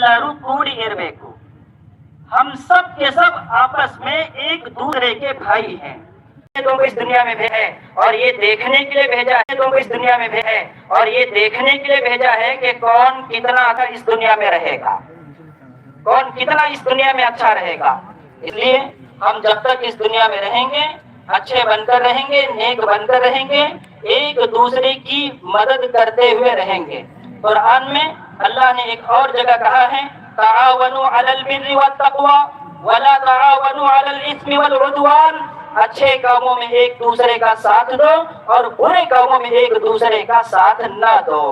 ಎಲ್ಲರೂ ಕೂಡಿ ಇರಬೇಕು हम सब के सब आपस में एक दूसरे के भाई हैं लोगों को इस दुनिया में भेजा है और ये देखने के लिए भेजा है लोगों को इस दुनिया में भेजा है और ये देखने के लिए भेजा है कि कौन कितना अच्छा इस दुनिया में रहेगा कौन कितना इस दुनिया में अच्छा रहेगा इसलिए हम जब तक इस दुनिया में रहेंगे अच्छे बनकर रहेंगे नेक बनकर रहेंगे एक दूसरे की मदद करते हुए रहेंगे कुरान में अल्लाह ने एक और जगह कहा है तावनु अलल बिर्रि वत तक़वा वला तावनु अलल इस्मि वल उद्वान अच्छे कामों में एक दूसरे का साथ दो और बुरे कामों में एक दूसरे का साथ न दो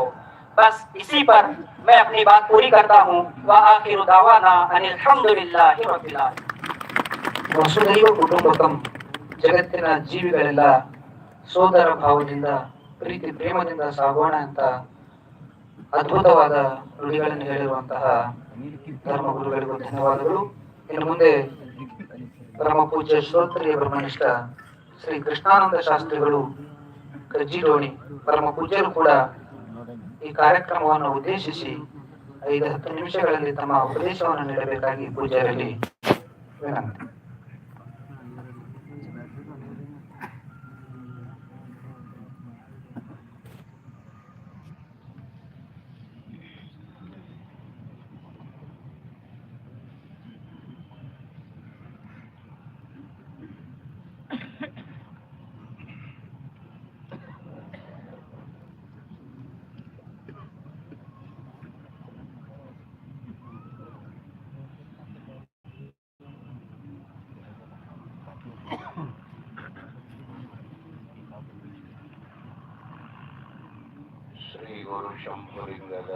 बस इसी पर मैं अपनी बात पूरी करता हूँ वह आखिर दावाना अनिल हम्दुलिल्लाहि रब्बिल आलमीन ವಸುದೈವ ಕುಟುಂಬಕಂ ಜಗತ್ತಿನ ಜೀವಿಗಳೆಲ್ಲ ಸೋದರ ಭಾವದಿಂದ ಪ್ರೀತಿ ಪ್ರೇಮದಿಂದ ಸಾಗೋಣ ಅಂತ ಅದ್ಭುತವಾದ ನುಡಿಗಳನ್ನು ಹೇಳಿರುವಂತಹ ಧರ್ಮಗುರುಗಳಿಗೂ ಧನ್ಯವಾದಗಳು. ಇನ್ನು ಮುಂದೆ ಪರಮ ಪೂಜ್ಯ ಶ್ರೋತ್ರಿಯ ಬ್ರಹ್ಮನಿಷ್ಠ ಶ್ರೀ ಕೃಷ್ಣಾನಂದ ಶಾಸ್ತ್ರಿಗಳು ಕಜ್ಜಿಡೋಣಿ ಪರಮ ಪೂಜ್ಯರು ಕೂಡ ಈ ಕಾರ್ಯಕ್ರಮವನ್ನು ಉದ್ದೇಶಿಸಿ ಐದು ಹತ್ತು ನಿಮಿಷಗಳಲ್ಲಿ ತಮ್ಮ ಉಪದೇಶವನ್ನು ನೀಡಬೇಕಾಗಿ ಪೂಜೆಯಲ್ಲಿ ವಿನಂತಿ. श्री गुरु शंभुलिंगद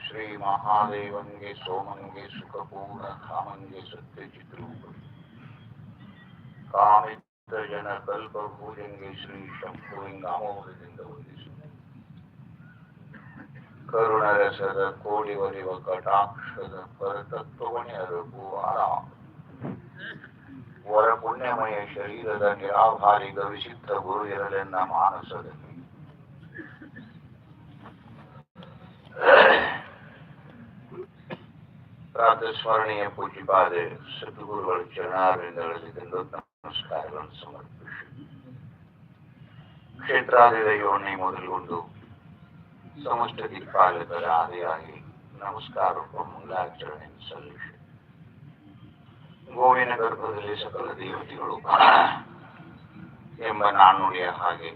श्री महादेवंगे सोमंगे सुखपूर्ण धामंगे सत्यचित्रूप कामित जन कल्प भूजंगे श्री शंभुलिंगामोदिंद ಕರುಣರಸದ ಕೋಡಿ ಒಲಿವ ಕಟಾಕ್ಷದ ಪರತತ್ವವನೇ ಅರಬು ಆರಾಮ ವರ ಪುಣ್ಯಮಯ ಶರೀರದ ನಿರಾಭಾರಿಗ ವಿಚಿತ್ರ ಗುರು ಇರಲೆನ್ನ ಮಾನಸದಲ್ಲಿ. ಪ್ರಾತಸ್ಮರಣೀಯ ಸದ್ಗುರುಗಳು ಸದ್ಗುರುಗಳ ಚರಣಾರವಿಂದಗಳಲ್ಲಿ ನಮಸ್ಕಾರಗಳನ್ನು ಸಮರ್ಪಿಸಿ. ಕ್ಷೇತ್ರಾದಿದ ಮೊದಲು ಮೊದಲುಗೊಂಡು ಸಮಸ್ತ ದಿಕ್ಪಾಲಕರ ಆದಿಯಾಗಿ ನಮಸ್ಕಾರ ಮಂಗಲಾಚರಣೆ ಸಲ್ಲಿಸಿ ಗೋವಿನ ಗರ್ಭದಲ್ಲಿ ಸಕಲ ದೇವತೆಗಳು ಎಂಬ ನಾಣ್ಣುಡಿಯ ಹಾಗೆ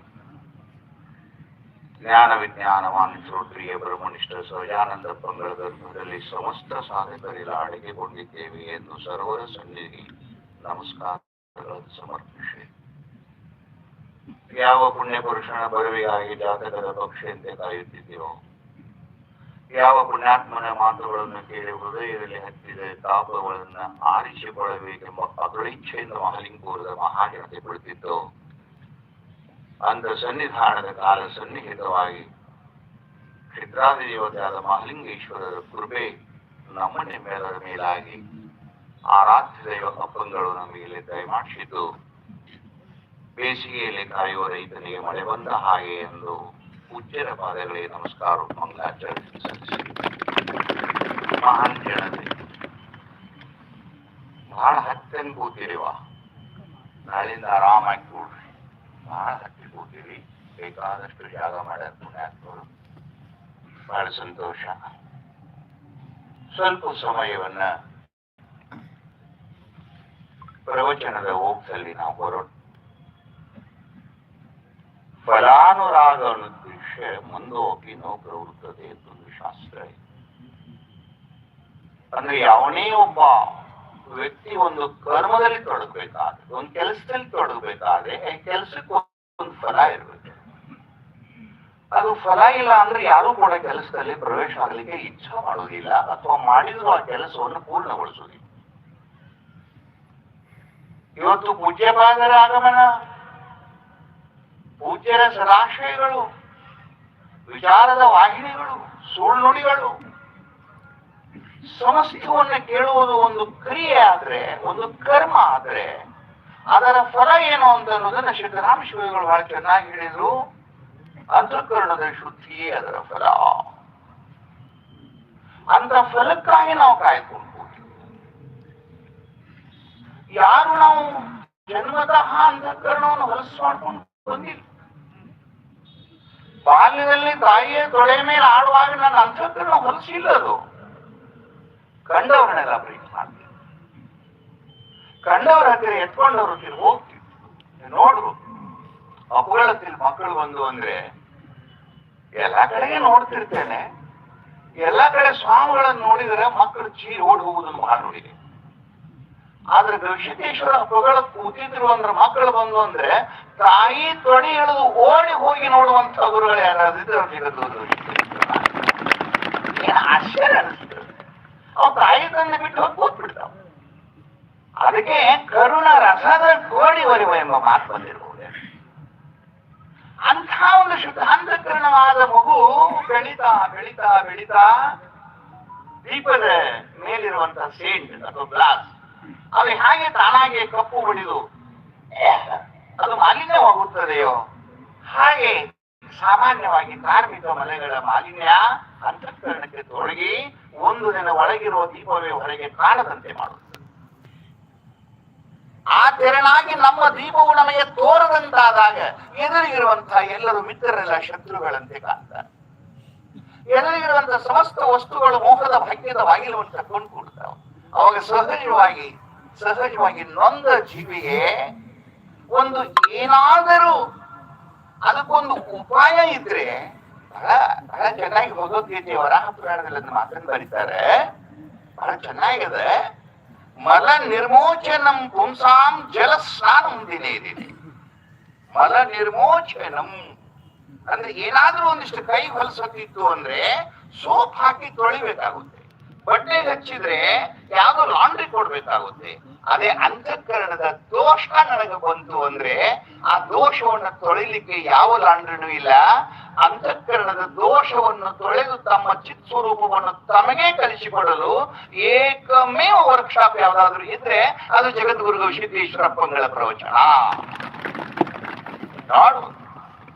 ಜ್ಞಾನ ವಿಜ್ಞಾನ ವಾಣಿಜ್ಯ ಪ್ರಿಯ ಬ್ರಹ್ಮನಿಷ್ಠ ಸಹಜಾನಂದ ಪಂಗಳ ಗರ್ಭದಲ್ಲಿ ಸಮಸ್ತ ಸಾಧಕರೆಲ್ಲ ಅಡಗಿಕೊಂಡಿದ್ದೇವೆ ಎಂದು ಸರ್ವರ ಸನ್ನಿಧಿ ನಮಸ್ಕಾರಗಳನ್ನು ಸಮರ್ಪಿಸಿ. ಯಾವ ಪುಣ್ಯ ಪುರುಷನ ಬರುವಿಗಾಗಿ ಜಾತಕದ ಪಕ್ಷಿಯಂತೆ ಕಾಯುತ್ತಿದ್ದೀರೋ ಯಾವ ಪುಣ್ಯಾತ್ಮನ ಮಾತುಗಳನ್ನು ಕೇಳಿ ಹೃದಯದಲ್ಲಿ ಹತ್ತಿದ ತಾಪಗಳನ್ನು ಆರಿಸಿಕೊಳ್ಳಬೇಕೆಂಬ ಅದೃಚ್ಛೆಯಿಂದ ಮಹಾಲಿಂಗೂರದ ಮಹಾಜನತೆ ಕುಳಿತಿತ್ತು. ಅಂತ ಸನ್ನಿಧಾನದ ಕಾಲ ಸನ್ನಿಹಿತವಾಗಿ ಕ್ಷಿತ್ರಾದಿ ದೇವತೆಯಾದ ಮಹಾಲಿಂಗೇಶ್ವರರ ಕೃಪೆ ನಮ್ಮನೆ ಮೇಲರ ಮೇಲಾಗಿ ಆರಾಧ್ಯ ದೈವ ಅಪ್ಪಂಗಳು ನಮಗೆ ದಯಮಾಡಿಸಿದ್ದು ಬೇಸಿಗೆಯಲ್ಲಿ ಕಾಯುವ ರೈತನಿಗೆ ಮಳೆ ಬಂದ ಹಾಗೆ ಎಂದು ಪೂಜ್ಯರ ಪಾದಗಳಿಗೆ ನಮಸ್ಕಾರ ಮಂಗಳಾಚರಣೆ ಸಲ್ಲಿಸಿ ಮಹಾನ್ ಬಹಳ ಹತ್ತಿರ ಕೂತಿರಿವ ನಾಳಿಂದ ಆರಾಮಾಗಿ ಕೂಡ್ರಿ. ಬಹಳ ಹತ್ತಿರ ಕೂತಿರಿ. ಬೇಕಾದಷ್ಟು ಜಾಗ ಮಾಡ್ಯಾರ ಪುಣ್ಯಾತ್ಮರು ಬಹಳ ಸಂತೋಷ. ಸ್ವಲ್ಪ ಸಮಯವನ್ನ ಪ್ರವಚನದ ಓಕ್ಸಲ್ಲಿ ನಾವು ಹೊರಟು ಫಲಾನುರಾಗ ಉದ್ದೇಶ ಮುಂದೋಗಿ ಅಂತ ಒಂದು ಶಾಸ್ತ್ರ ಇದೆ. ಅಂದ್ರೆ ಯಾವನೇ ಒಬ್ಬ ವ್ಯಕ್ತಿ ಒಂದು ಕರ್ಮದಲ್ಲಿ ತೊಡಗಬೇಕಾದ್ರೆ, ಒಂದು ಕೆಲಸದಲ್ಲಿ ತೊಡಗಬೇಕಾದ್ರೆ ಕೆಲಸಕ್ಕೆ ಒಂದು ಫಲ ಇರಬೇಕು. ಅದು ಫಲ ಇಲ್ಲ ಅಂದ್ರೆ ಯಾರು ಕೂಡ ಕೆಲಸದಲ್ಲಿ ಪ್ರವೇಶ ಆಗ್ಲಿಕ್ಕೆ ಇಚ್ಛೆ ಮಾಡುವುದಿಲ್ಲ ಅಥವಾ ಮಾಡಿದ್ರು ಆ ಕೆಲಸವನ್ನು ಪೂರ್ಣಗೊಳಿಸುವುದಿಲ್ಲ. ಇವತ್ತು ಪೂಜ್ಯಪಾದರ ಆಗಮನ ಪೂಜ್ಯರ ಸದಾಶಯಗಳು, ವಿಚಾರದ ವಾಹಿನಿಗಳು ಸುಳ್ಳುಡಿಗಳು ಸಮಸ್ತವನ್ನ ಕೇಳುವುದು ಒಂದು ಕ್ರಿಯೆ ಆದ್ರೆ, ಒಂದು ಕರ್ಮ ಆದ್ರೆ, ಅದರ ಫಲ ಏನು ಅಂತ ಅನ್ನೋದನ್ನ ಸಿದ್ದರಾಮ ಶಿವಗಳು ಬಹಳ ಚೆನ್ನಾಗಿ ಹೇಳಿದ್ರು. ಅಂತಃಕರಣದ ಶುದ್ಧಿಯೇ ಅದರ ಫಲ. ಅಂತ ಫಲಕ್ಕಾಗಿ ನಾವು ಕಾಯ್ಕೊಂಡು ಯಾರು ನಾವು ಜನ್ಮತಃ ಅಂತಃಕರಣವನ್ನು ಹೊಲಸು ಮಾಡ್ಕೊಂಡು ಬಂದಿಲ್ಲ. ಬಾಲ್ಯದಲ್ಲಿ ತಾಯಿಯೇ ತೊಳೆ ಮೇಲೆ ಆಡುವಾಗ ನನ್ನ ಅಂತಃಕರಣ ಹೊಲಸಿಲ್ಲ ಅದು. ಕಂಡವರನ್ನೆಲ್ಲ ಪ್ರೀತಿ ಮಾಡ್ತೀವಿ ಕಂಡವ್ರ ಹತ್ತಿರ ಎತ್ಕೊಂಡವರು ಹತ್ತಿರ ಹೋಗ್ತಿತ್ತು ನೋಡು. ಅಪಗಳ ಹತ್ತಿರ ಮಕ್ಕಳು ಬಂದು ಅಂದ್ರೆ ಎಲ್ಲಾ ಕಡೆಗೆ ನೋಡ್ತಿರ್ತೇನೆ. ಎಲ್ಲಾ ಕಡೆ ಸ್ವಾಮಿಗಳನ್ನು ನೋಡಿದ್ರೆ ಮಕ್ಕಳು ಚೀರಿ ಓಡಿ ಹೋಗುವುದನ್ನು ಮಾಡಿ ನೋಡಿದೆ. ಆದ್ರೆ ಗವಿಸಿದ್ದೇಶ್ವರ ಹೊಗಳ ಕೂತಿದ್ರು ಅಂದ್ರೆ ಮಕ್ಕಳು ಬಂದು ಅಂದ್ರೆ ತಾಯಿ ತೊಡೆ ಎಳೆದು ಓಡಿ ಹೋಗಿ ನೋಡುವಂತ ಗುರುಗಳು ಯಾರಾದ್ರೂ ಏನ್ ಆಶ್ಚರ್ಯ ಅನಿಸ್ತದೆ ಅವ್ ತಾಯಿ ತಂದೆ ಬಿಟ್ಟು ಹೋಗಿ ಕೂತ್ಬಿಡ್ತಾವ ಅದಕ್ಕೆ ಕರುಣ ರಸದ ಕೋಡಿ ಒರಿವ ಎಂಬ ಮಾತು ಬಂದಿರಬಹುದು ಅಂಥ ಒಂದು ಶುದ್ಧಾಂತಕರಣವಾದ ಮಗು ಬೆಳಿತಾ ಬೆಳಿತಾ ಬೆಳಿತಾ ದೀಪದ ಮೇಲಿರುವಂತಹ ಸೇಂಟ್ ಅಥವಾ ಗ್ಲಾಸ್ ಅದು ಹಾಗೆ ತಾನಾಗೆ ಕಪ್ಪು ಬಿಡಿದು ಅದು ಮಾಲಿನ್ಯವಾಗುತ್ತದೆಯೋ ಹಾಗೆ ಸಾಮಾನ್ಯವಾಗಿ ಕಾರ್ಮಿಕ ಮನೆಗಳ ಮಾಲಿನ್ಯ ಅಂತಃಕರಣಕ್ಕೆ ತೊಡಗಿ ಒಂದು ದಿನ ಒಳಗಿರುವ ದೀಪವೇ ಹೊರಗೆ ಕಾಣದಂತೆ ಮಾಡುತ್ತದೆ. ಆ ತೆರನಾಗಿ ನಮ್ಮ ದೀಪವು ನಮಗೆ ತೋರದಂತಾದಾಗ ಎದುರಿಗಿರುವಂತಹ ಎಲ್ಲರೂ ಮಿತ್ರರೆಲ್ಲ ಶತ್ರುಗಳಂತೆ ಕಾಣ್ತಾರೆ. ಎದುರಿಗಿರುವಂತಹ ಸಮಸ್ತ ವಸ್ತುಗಳು ಮೋಹದ ಭಾಗ್ಯದ ಬಾಗಿಲು ಅಂತ ಕೂಡ್ತಾವೆ ಅವಾಗ ಸಹಜವಾಗಿ ಸಹಜವಾಗಿ ನೊಂದ ಜೀವಿಗೆ ಒಂದು ಏನಾದರೂ ಅದಕ್ಕೊಂದು ಉಪಾಯ ಇದ್ರೆ ಬಹಳ ಬಹಳ ಚೆನ್ನಾಗಿ ಭಗವದ್ಗೀತೆ ವರಾಹ ಪುರಾಣದಲ್ಲಿ ಮಾತನ್ನು ಬರೀತಾರೆ. ಬಹಳ ಚೆನ್ನಾಗಿದೆ. ಮಲ ನಿರ್ಮೋಚನಂ ಪುಂಸಾಂ ಜಲ ಸ್ನಾನಂ ದಿನೇ ದಿನೇ. ಮಲ ನಿರ್ಮೋಚನಂ. ಅಂದ್ರೆ ಏನಾದ್ರೂ ಒಂದಿಷ್ಟು ಕೈ ಹೊಲಸತ್ತಿತ್ತು ಅಂದ್ರೆ ಸೋಪ್ ಹಾಕಿ ತೊಳಿಬೇಕಾಗುತ್ತೆ. ಬಟ್ಟೆ ಹಚ್ಚಿದ್ರೆ ಯಾವ್ದು ಲಾಂಡ್ರಿ ಕೊಡ್ಬೇಕಾಗುತ್ತೆ. ಅದೇ ಅಂತಃಕರಣದ ದೋಷ ನನಗೆ ಬಂತು ಅಂದ್ರೆ ಆ ದೋಷವನ್ನು ತೊಳಿಲಿಕ್ಕೆ ಯಾವ ಲಾಂಡ್ರಿನೂ ಇಲ್ಲ. ಅಂತಃಕರಣದ ದೋಷವನ್ನು ತೊಳೆದು ತಮ್ಮ ಚಿತ್ ಸ್ವರೂಪವನ್ನು ತಮಗೆ ಕಲಿಸಿಕೊಡಲು ಏಕಮೇವ ವರ್ಕ್ಶಾಪ್ ಯಾವ್ದಾದ್ರು ಇದ್ರೆ ಅದು ಜಗದ್ಗುರು ಸಿದ್ದೇಶ್ವರಪ್ಪಂಗಳ ಪ್ರವಚನ. ನೋಡು,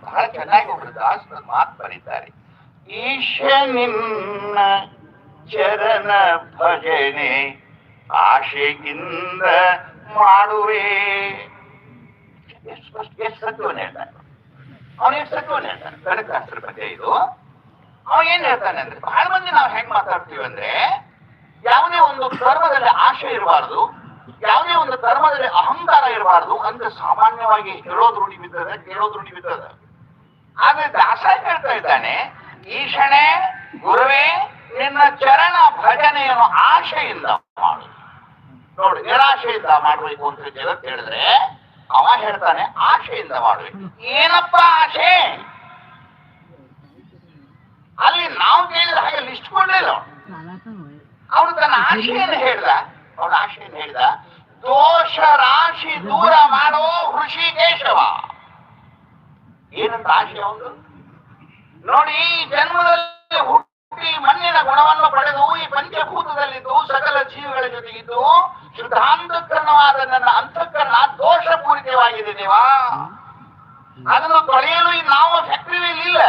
ಬಹಳ ಚೆನ್ನಾಗಿ ಒಬ್ರು ದಾಸರ ಮಾತು ಬರೀತಾರೆ. ಈಶ ನಿನ್ನ ಚರಣ ಭಜನೆ ಆಶೆಯಿಂದ ಮಾಡುವೆ. ಎಷ್ಟು ಸತ್ಯವನ್ನ ಹೇಳ್ತಾನೆ? ಅವನು ಎಷ್ಟು ಇದು. ಅವ ಏನ್ ಹೇಳ್ತಾನೆ ಅಂದ್ರೆ, ಬಹಳ ಮಂದಿ ನಾವು ಹೆಂಗ್ ಮಾತಾಡ್ತೀವಿ ಅಂದ್ರೆ, ಯಾವುದೇ ಒಂದು ಕರ್ಮದಲ್ಲಿ ಆಶೆ ಇರಬಾರದು, ಯಾವುದೇ ಒಂದು ಕರ್ಮದಲ್ಲಿ ಅಹಂಕಾರ ಇರಬಾರ್ದು ಅಂತ ಸಾಮಾನ್ಯವಾಗಿ ಹೇಳೋದು ರೂಢಿ ಬಿದ್ದದ ಕೇಳೋದು ರೂಢಿ ಬಿದ್ದದ. ಆದ್ರೆ ದಾಸ ಹೇಳ್ತಾ ಇದ್ದಾನೆ, ಈಶಣೆ, ಗುರುವೇ ನಿನ್ನ ಚರಣ ಭಜನೆಯನ್ನು ಆಶೆಯಿಂದ ಮಾಡು. ನೋಡಿ, ನಿರಾಶೆಯಿಂದ ಮಾಡಬೇಕು ಅಂತ ಜಗತ್ ಹೇಳಿದ್ರೆ ಅವ ಹೇಳ್ತಾನೆ, ಆಶೆಯಿಂದ ಮಾಡಬೇಕು. ಏನಪ್ಪ ಆಶೆ? ಅಲ್ಲಿ ನಾವು ಕೇಳಿದ ಹಾಗೆ ಲಿಸ್ಟ್ ಕೊಡ್ಲಿಲ್ಲ ಅವ್ನು. ತನ್ನ ಆಶೆಯನ್ನು ಹೇಳ್ದ. ಅವನ ಆಶೆಯನ್ನು ಹೇಳ್ದ, ದೋಷ ರಾಶಿ ದೂರ ಮಾಡೋ ಹೃಷಿಕೇಶವ ಏನಂತ ಆಶೆ ಅವನು? ನೋಡಿ ಜನ್ಮದಲ್ಲಿ ಹುಟ್ಟಿ ಮಣ್ಣಿನ ಗುಣವನ್ನು ಪಡೆದು ಈ ಪಂಚಭೂತದಲ್ಲಿದ್ದು ಸಕಲ ಜೀವಿಗಳ ಜೊತೆಗಿದ್ದು ಶುದ್ಧಾಂತಕರಣವಾದ ನನ್ನ ಅಂತಃಕರಣ ದೋಷಪೂರಿತವಾಗಿದೆ ದೇವಾ. ಅದನ್ನು ತೊಳೆಯಲು ಈ ನಾವು ಫ್ಯಾಕ್ಟರಿಯಲ್ಲಿ ಇಲ್ಲ.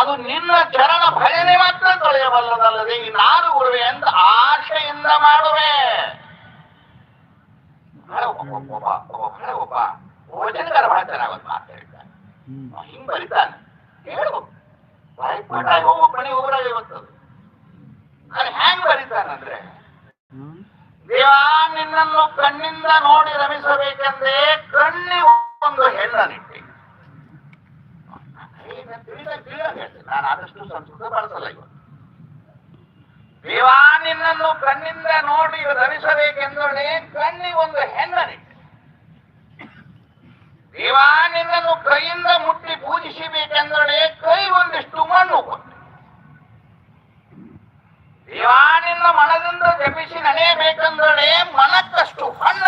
ಅದು ನಿನ್ನ ಚರಣ ಭಜನೆ ಮಾತ್ರ ತೊಳೆಯಬಲ್ಲದಲ್ಲದೆ ಈ ನಾರು ಗುರುವೆ ಅಂತ ಆಶೆಯಿಂದ ಮಾಡುವೆ. ಒಬ್ಬ ಒಬ್ಬ ಬಹಳ ಚೆನ್ನಾಗಿ ಒಂದು ಮಾತು ಹೇಳ್ತಾನೆ ಹಿಂಗ್ ಬರಿತಾನೆ. ಹೇಳು. ಬಾಯಿಪಾಟಾಗಿ ಹೋಗೋ ಮನೆ ಊರಾಗ ಅಲ್ಲಿ ಹ್ಯಾಂಗ್ ಬರೀತಾನಂದ್ರೆ ದೇವ ನಿನ್ನನ್ನು ಕಣ್ಣಿಂದ ನೋಡಿ ರಮಿಸಬೇಕೆಂದ್ರೆ ಕಣ್ಣಿ ಒಂದು ಹೆಣ್ಣನಿಟ್ಟಿ ನಾನು ಆದಷ್ಟು ಸಂಸ್ಕೃತ ಬಳಸಲ್ಲ ಇವತ್ತು ದೇವ ನಿನ್ನನ್ನು ಕಣ್ಣಿಂದ ನೋಡಿ ರಮಿಸಬೇಕೆಂದ್ರೆ ಕಣ್ಣಿ ಒಂದು ಹೆಣ್ಣನಿಟ್ಟಿ ದೇವ ನಿನ್ನನ್ನು ಕೈಯಿಂದ ಮುಟ್ಟಿ ಪೂಜಿಸಬೇಕೆಂದ್ರೆ ಕೈ ಒಂದಿಷ್ಟು ಮಣ್ಣು ಕೊಟ್ಟು ದೇವಾನಿಂದ ಮನದಿಂದ ಜಪಿಸಿ ನಡೆಯಬೇಕಂದ್ರೆ ಮನಕ್ಕಷ್ಟು ಹಣ್ಣ